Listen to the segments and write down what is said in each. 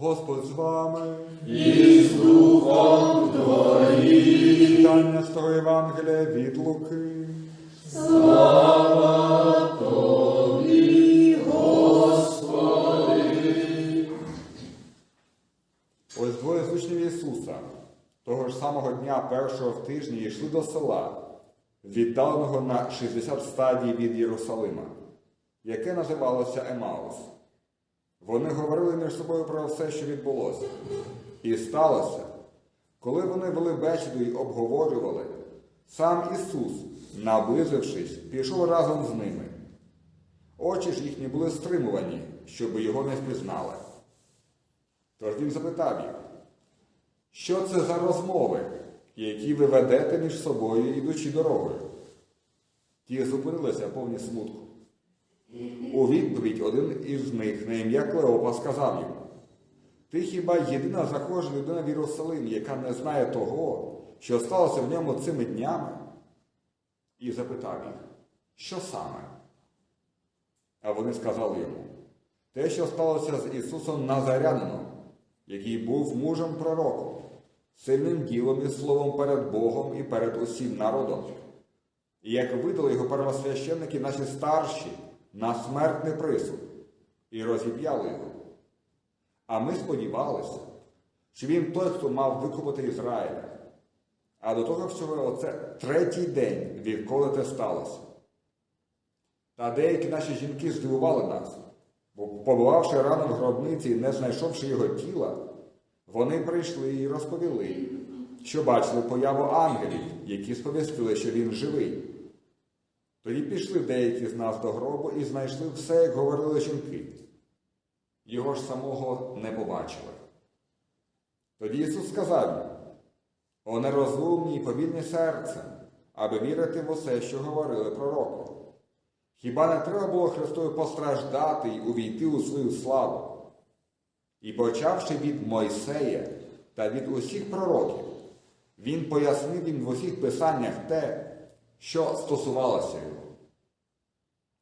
Господь з вами. і з Духом Твоїм. Читання Святого Євангелія від Луки. Слава Тобі, Господи. Ось двоє з учнів Ісуса того ж самого дня першого в тижні йшли до села, віддаленого на 60 стадій від Єрусалима, яке називалося Емаус. Вони говорили між собою про все, що відбулося. І сталося, коли вони вели бесіду й обговорювали, сам Ісус, наблизившись, пішов разом з ними. Очі ж їхні були стримувані, щоб його не впізнали. Тож він запитав їх, що це за розмови, які ви ведете між собою, ідучи дорогою? Ті зупинилися повні смутку. У відповідь один із них на ім'я Клеопа сказав йому, ти хіба єдина захожа людина в Єрусалим, яка не знає того, що сталося в ньому цими днями? І запитав їх, що саме? А вони сказали йому, те, що сталося з Ісусом Назарянином, який був мужем пророком, сильним ділом і словом перед Богом і перед усім народом. І як видали його первосвященники наші старші на смертний присуд, і розіп'яли його. А ми сподівалися, що він той, хто мав викупити Ізраїля. А до того всього оце третій день, відколи це сталося. Та деякі наші жінки здивували нас, бо, побувавши рано в гробниці і не знайшовши його тіла, вони прийшли і розповіли, що бачили появу ангелів, які сповістили, що він живий. Тоді пішли деякі з нас до гробу і знайшли все, як говорили жінки. Його ж самого не побачили. Тоді Ісус сказав їм, о нерозумні і повільні серцем, аби вірити в усе, що говорили пророку. Хіба не треба було Христою постраждати і увійти у свою славу? І почавши від Мойсея та від усіх пророків, він пояснив їм в усіх писаннях те, що стосувалося його.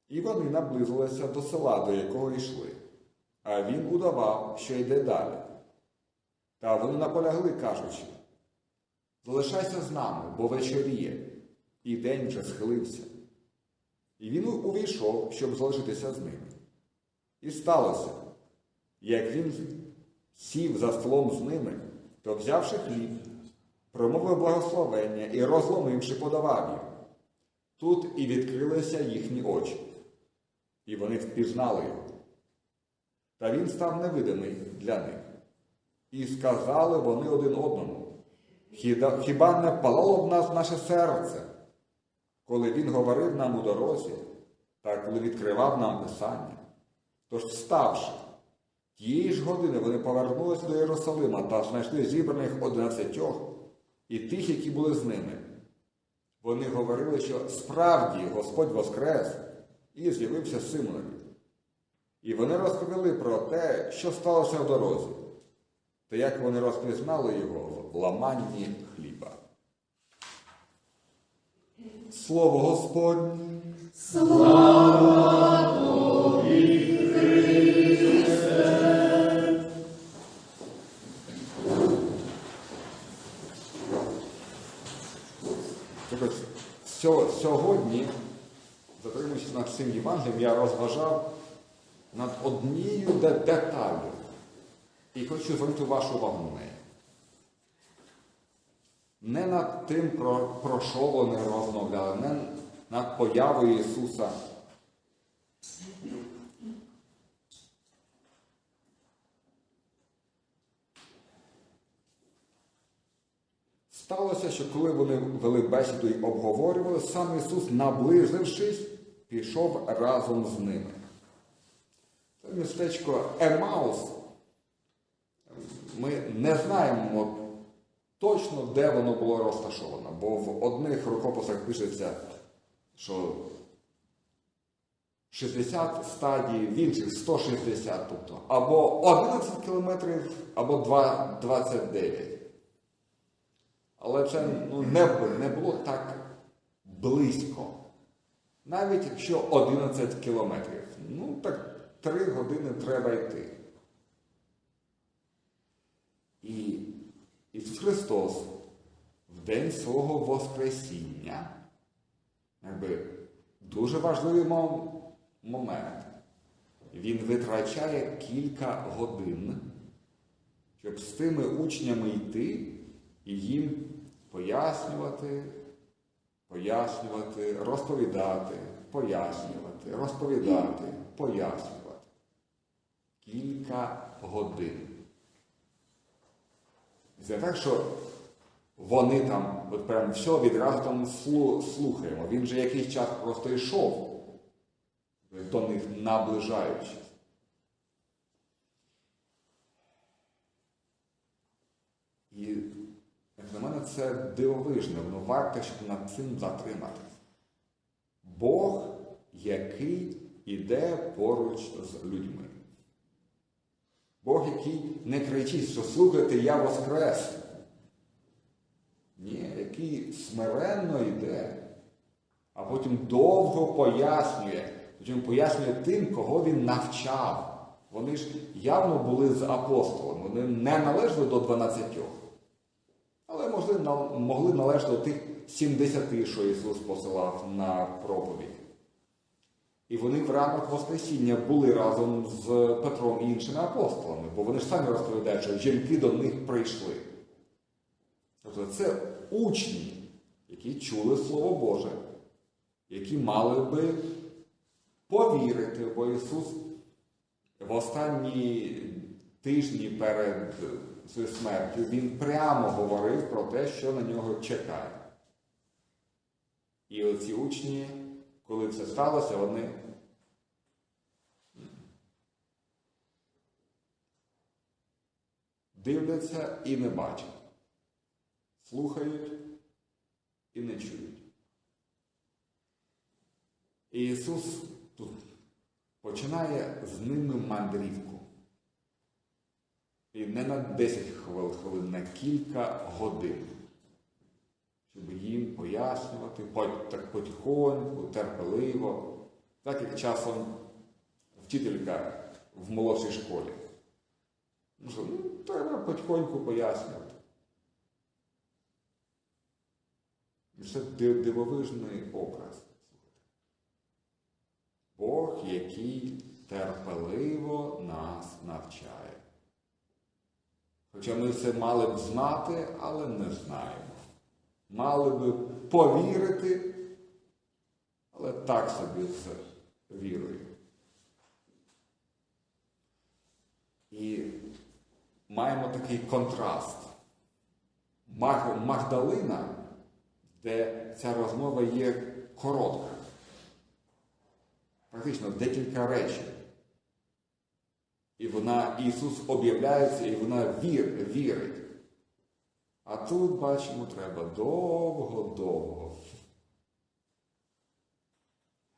І вони наблизилися до села, до якого йшли, а він удавав, що йде далі. Та вони наполягли, кажучи, залишайся з нами, бо вечоріє, і день вже схилився. І він увійшов, щоб залишитися з ними. І сталося, як він сів за столом з ними, то, взявши хліб, промовив благословення і, розломивши, подавав їм. Тут і відкрилися їхні очі, і вони впізнали його. Та він став невидимий для них. І сказали вони один одному, «Хіба- не палало б нас наше серце, коли він говорив нам у дорозі, та коли відкривав нам Писання? Тож, вставши, тієї ж години вони повернулися до Єрусалима та знайшли зібраних одинадцятьох і тих, які були з ними. Вони говорили, що справді Господь воскрес і з'явився Симонові. І вони розповіли про те, що сталося в дорозі, та як вони розпізнали його в ламанні хліба. Слово Господнє. Тобто цим Євангелієм, я розважав над однією де- деталлю. І хочу звернути вашу увагу на неї. Не над тим, про, про що вони розмовляли, не над появою Ісуса. Сталося, що коли вони вели бесіду і обговорювали, сам Ісус, наблизившись, пішов разом з ними. Це містечко Емаус. Ми не знаємо точно, де воно було розташовано, бо в одних рукописах пишеться, що 60 стадій, в інших 160, тобто або 11 кілометрів, або 2 29. Але це ну, не, не було так близько. Навіть якщо 11 кілометрів, ну так 3 години треба йти. І Ісус Христос в день свого Воскресіння, якби дуже важливий момент. Він витрачає кілька годин, щоб з тими учнями йти і їм пояснювати, пояснювати, розповідати, пояснювати, розповідати, пояснювати. Кілька годин. Це так, що вони там, от прям все відразу там слухаємо. Він же якийсь час просто йшов до них наближаючись. І, на мене, це дивовижне, воно варто, щоб над цим затриматись. Бог, який іде поруч з людьми. Бог, який не кричить, що слухайте, я воскрес. Ні, який смиренно йде, а потім довго пояснює, потім пояснює тим, кого він навчав. Вони ж явно були з апостолами, вони не належали до 12, але могли, могли належати тих 70, що Ісус посилав на проповідь. І вони в ранок Воскресіння були разом з Петром і іншими апостолами, бо вони ж самі розповідають, що жінки до них прийшли. Тобто це учні, які чули Слово Боже, які мали би повірити, бо Ісус в останні тижні перед смертю Він прямо говорив про те, що на нього чекає. І оці учні, коли це сталося, вони дивляться і не бачать, слухають і не чують. І Ісус тут починає з ними мандрівку. І не на 10 хвилин, на кілька годин, щоб їм пояснювати так потихоньку, терпеливо, так як часом вчителька в молодшій школі. Ну, ну, треба потихоньку пояснювати. Це дивовижний образ. Бог, який терпеливо нас навчає. Хоча ми це мали б знати, але не знаємо. Мали б повірити, але так собі з вірою. І маємо такий контраст. Магдалина, де ця розмова є коротка. Практично декілька речень. І вона, Ісус об'являється, і вона вір, вірить. А тут, бачимо, треба довго-довго.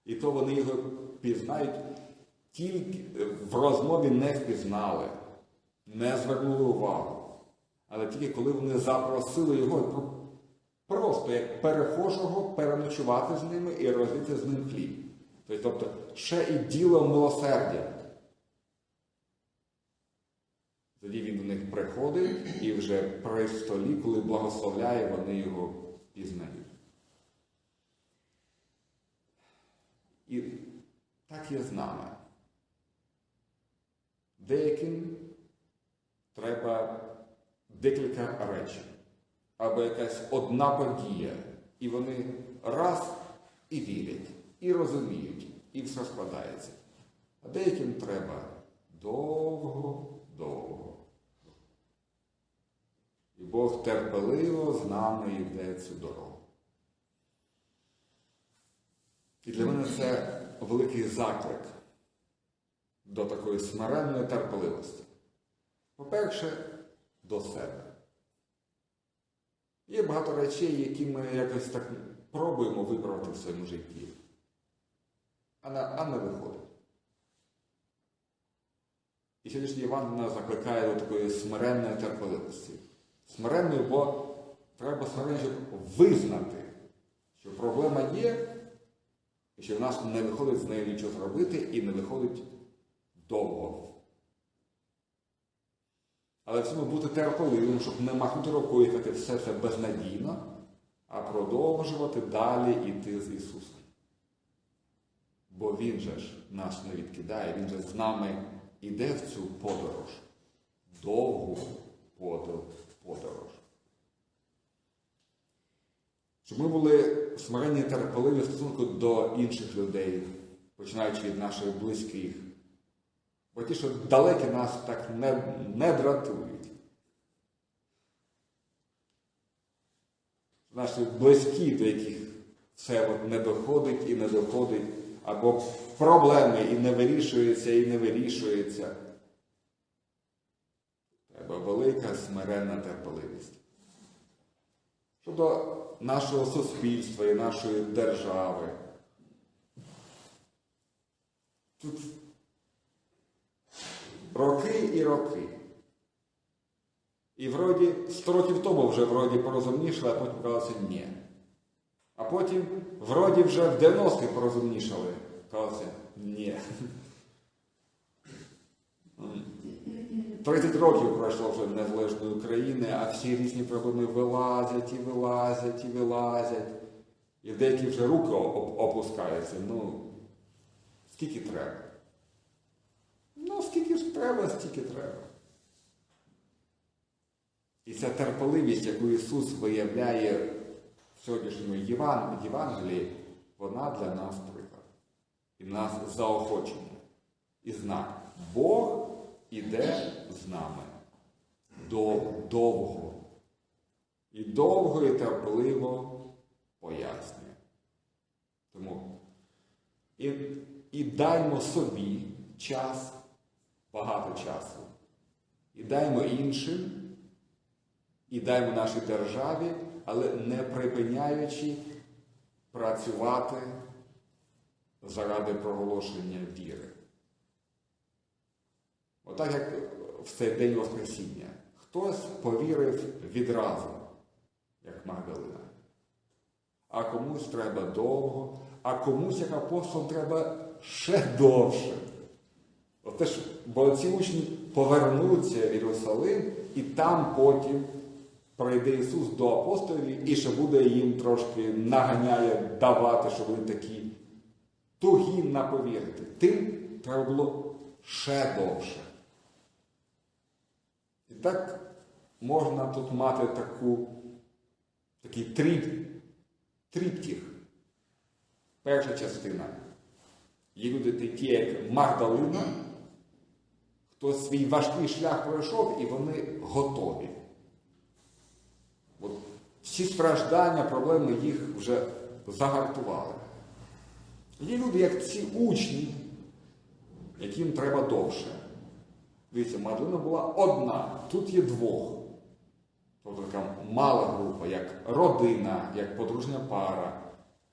І то вони його пізнають, тільки в розмові не впізнали, не звернули увагу. Але тільки коли вони запросили його просто як перехожого переночувати з ними і розділити з ним хліб. Тобто ще і діло милосердя. Тоді він до них приходить і вже при столі, коли благословляє, вони його пізнають. І так є з нами. Деяким треба декілька речень або якась одна подія, і вони раз і вірять, і розуміють, і все складається. А деяким треба довго-довго. І Бог терпеливо з нами йде цю дорогу. І для мене це великий заклик до такої смиренної терпеливості. По-перше, до себе. Є багато речей, які ми якось так пробуємо виправити в своєму житті, а не виходить. І сьогоднішній Іван нас закликає до такої смиренної терпеливості. Смиренної, бо треба смиренно, визнати, що проблема є, і що в нас не виходить з нею нічого зробити і не виходить довго. Але в цьому бути терпеливим, щоб не махнути рукою і сказати все це безнадійно, а продовжувати далі йти з Ісусом. Бо Він же ж нас не відкидає, Він же з нами іде в цю подорож, довгу подорож. Щоб ми були смиренні і терпеливі в стосунку до інших людей, починаючи від наших близьких. Бо ті, що далекі нас так не, не дратують. Наші близькі, до яких все от не доходить і не доходить, або проблеми і не вирішуються, і не вирішуються. Треба велика смиренна терпеливість. Щодо нашого суспільства і нашої держави. Тут роки і роки. І вроді 100 років тому вже вроді порозумнішали, а потім казалося ні. А потім вроді вже в 90-х порозумнішали, казалося ні. 30 років пройшло вже незалежної України, а всі різні проблеми вилазять і вилазять і вилазять. І в деякі вже руки опускаються. Ну, скільки треба? Ну, скільки ж треба, стільки треба. І ця терпеливість, яку Ісус виявляє сьогоднішньому Євангелії, вона для нас приклад. І нас заохочення. І знак. Бог іде з нами. Дов- Довго. І довго і терпеливо пояснює. Тому і, і даймо собі час, багато часу. І даймо іншим, і даймо нашій державі, але не припиняючи працювати заради проголошення віри. Отак, як в цей день Воскресіння. Хтось повірив відразу, як Магдалина. А комусь треба довго, а комусь, як апостол, треба ще довше. Оте ж, бо ці учні повернуться в Єрусалим, і там потім прийде Ісус до апостолів і ще буде їм трошки наганяє давати, щоб вони такі тугі на повірити. Тим треба було ще довше. І так можна тут мати таку, такий тріп, тріптіх. Перша частина. Є люди такі, як Магдалина, хто свій важкий шлях пройшов і вони готові. Всі страждання, проблеми їх вже загартували. Є люди, як ці учні, яким треба довше. Дивіться, Магдалина була одна, тут є двох. Тобто така мала група, як родина, як подружня пара,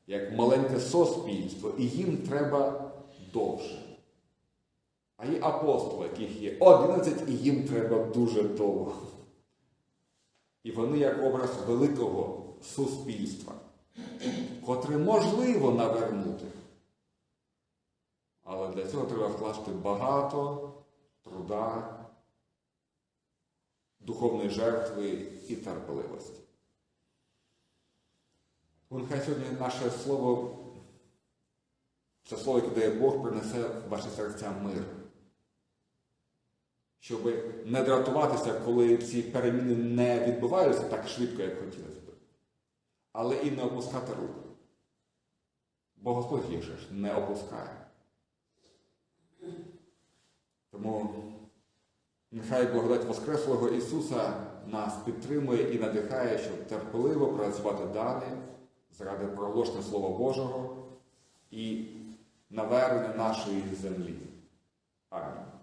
як маленьке суспільство, і їм треба довше. А є апостоли, яких є 11, і їм треба дуже довго. І вони як образ великого суспільства, котре можливо навернути. Але для цього треба вкласти багато труда, духовної жертви і терпеливості. Нехай сьогодні наше слово, це слово, яке дає Бог, принесе в ваші серця мир. Щоб не дратуватися, коли ці переміни не відбуваються так швидко, як хотілося б. Але і не опускати руку. Бо Господь їх ж не опускає. Тому нехай благодать Воскреслого Ісуса нас підтримує і надихає, щоб терпеливо працювати далі заради проголошення Слова Божого і навернення нашої землі. Амінь.